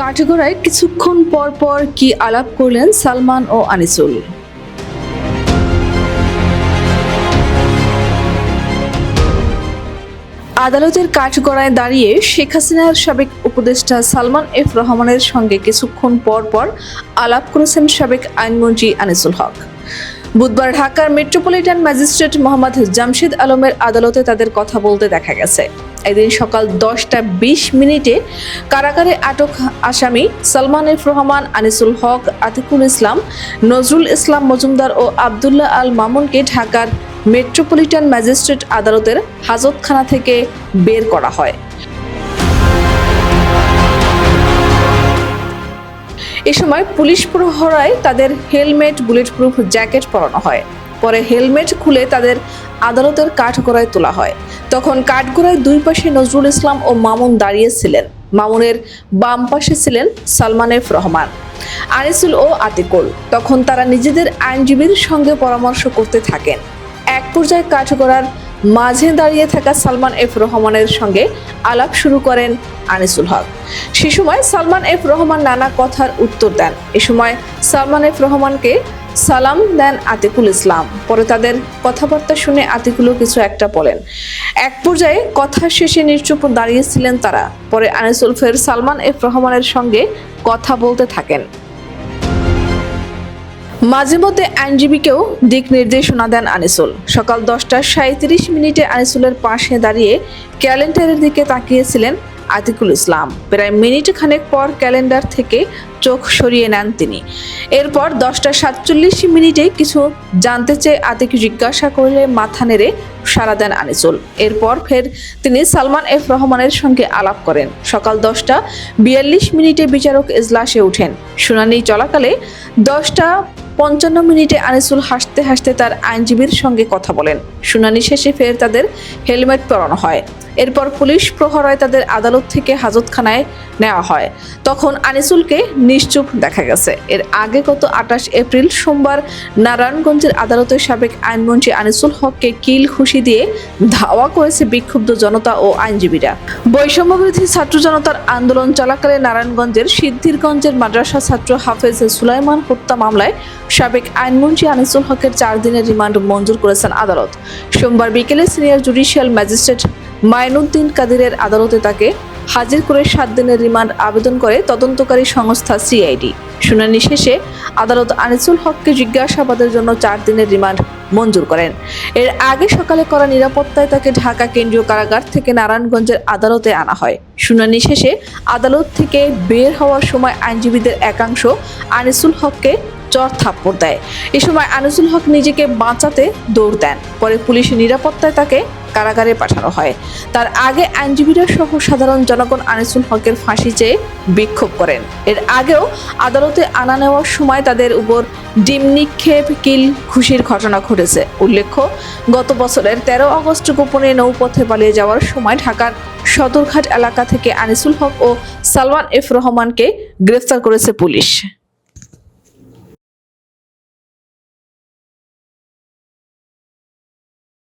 কাঠগড়ায় কিছুক্ষণ পর পর কি আলাপ করলেন সালমান ও আনিসুল? আদালতের কাঠগড়ায় দাঁড়িয়ে শেখ হাসিনার সাবেক উপদেষ্টা সালমান এফ রহমানের সঙ্গে কিছুক্ষণ পর পর আলাপ করেছেন সাবেক আইনমন্ত্রী আনিসুল হক। বুধবার ঢাকার মেট্রোপলিটন ম্যাজিস্ট্রেট মোহাম্মদ জামশেদ আলমের আদালতে তাদের কথা বলতে দেখা গেছে। এদিন সকাল দশটা বিশ মিনিটে কারাগারে আটক আসামি সালমান এফ রহমান, আনিসুল হক, আতিকুল ইসলাম, নজরুল ইসলাম মজুমদার ও আবদুল্লাহ আল মামুনকে ঢাকার মেট্রোপলিটন ম্যাজিস্ট্রেট আদালতের হাজতখানা থেকে বের করা হয়। এ সময় পুলিশ প্রহরায় তাদের হেলমেট বুলেট প্রুফ জ্যাকেট পরানো হয়। পরে হেলমেট খুলে তাদের আদালতের কাঠগড়ায় তোলা হয়। তখন কাঠগড়ায় দুই পাশে নজরুল ইসলাম ও মামুন দাঁড়িয়েছিলেন। মামুনের বাম পাশে ছিলেন সালমান এফ রহমান। আনিসুল ও আতিকুল। তখন তারা নিজেদের আইনজীবীর সঙ্গে পরামর্শ করতে থাকেন। এক পর্যায়ে কাঠগড়ার মাঝে দাঁড়িয়ে থাকা সালমান এফ রহমানের সঙ্গে আলাপ শুরু করেন আনিসুল হক। সে সময় সালমান এফ রহমান নানা কথার উত্তর দেন। এ সময় সালমান এফ রহমানকে সালাম দেন আতিকুল ইসলাম। পরে তাদের কথাবার্তা শুনে আতিকুলও কিছু একটা বলেন। এক পর্যায়ে কথা শেষে নিশ্চুপ দাঁড়িয়েছিলেন তারা। পরে আনিসুল ফের সালমান এফ রহমানের সঙ্গে কথা বলতে থাকেন। মাঝে মধ্যে আইনজীবীকেও দিক নির্দেশনা দেন আনিসুল। সকাল দশটা সাঁত্রিশ মিনিটে আনিসুলের পাশে দাঁড়িয়ে ক্যালেন্ডারের দিকে তাকিয়েছিলেন আতিকুল ইসলাম। প্রায় মিনিট খানেক পর ক্যালেন্ডার থেকে চোখ সরিয়ে নেন তিনি। এরপর দশটা সাতচল্লিশ মিনিটে কিছু জানতে চেয়ে আতিক জিজ্ঞাসা করলে মাথা নেড়ে সাড়া দেন আনিসুল। এরপর ফের তিনি সালমান এফ রহমানের সঙ্গে আলাপ করেন। সকাল দশটা বিয়াল্লিশ মিনিটে বিচারক এজলাসে ওঠেন। শুনানি চলাকালে দশটা পঞ্চান্ন মিনিটে আনিসুল হাসতে হাসতে তার আইনজীবীর সঙ্গে কথা বলেন। শুনানি শেষে ফের তাদের হেলমেট পরানো হয়। এরপর পুলিশ প্রহরায় তাদের আদালত থেকে হাজতখানায় নেওয়া হয়। তখন আনিসুলকে নিশ্চুপ দেখা গেছে। এর আগে গত আঠাশ এপ্রিল সোমবার নারায়ণগঞ্জের আদালতের সাবেক আইনমন্ত্রী আনিসুল হককে কিল খুশি দিয়ে ধাওয়া করেছে বিক্ষুব্ধ জনতা ও আইনজীবীরা। বৈষম্যবিরোধী ছাত্র জনতার আন্দোলন চলাকালে নারায়ণগঞ্জের সিদ্ধিরগঞ্জের মাদ্রাসা ছাত্র হাফেজ সুলাইমান হত্যা মামলায় সাবেক আইনমন্ত্রী আনিসুল হকের চার দিনের রিমান্ড মঞ্জুর করেছেন আদালত। সোমবার বিকেলে সিনিয়র জুডিশিয়াল ম্যাজিস্ট্রেট মাইনুদ্দিন কাদিরের আদালতে তাকে হাজির করে সাত দিনের রিমান্ড আবেদন করে তদন্তকারী সংস্থা সিআইডি। শুনানি শেষে আদালত আনিসুল হককে জিজ্ঞাসাবাদের জন্য চার দিনের রিমান্ড মঞ্জুর করেন। এর আগে সকালে করা নিরাপত্তায় তাকে ঢাকা কেন্দ্রীয় কারাগার থেকে নারায়ণগঞ্জের আদালতে আনা হয়। শুনানি শেষে আদালত থেকে বের হওয়ার সময় আইনজীবীদের একাংশ আনিসুল হককে চর থাপ্পড় দেয়। এ সময় আনিসুল হক নিজেকে বাঁচাতে দৌড় দেন। পরে পুলিশের নিরাপত্তায় তাকে কারাগারে পাঠানো হয়। তার আগে আইনজীবীরা সহ সাধারণ জনগণ আনিসুল হকের ফাঁসি চেয়ে বিক্ষোভ করেন। এর আগেও আদালতে আনা নেওয়ার সময় তাদের উপর ডিম নিক্ষেপ কিল খুশির ঘটনা ঘটেছে। উল্লেখ্য, গত বছরের তেরো আগস্ট গোপনে নৌপথে পালিয়ে যাওয়ার সময় ঢাকার সদরঘাট এলাকা থেকে আনিসুল হক ও সালমান এফ রহমানকে গ্রেফতার করেছে পুলিশ।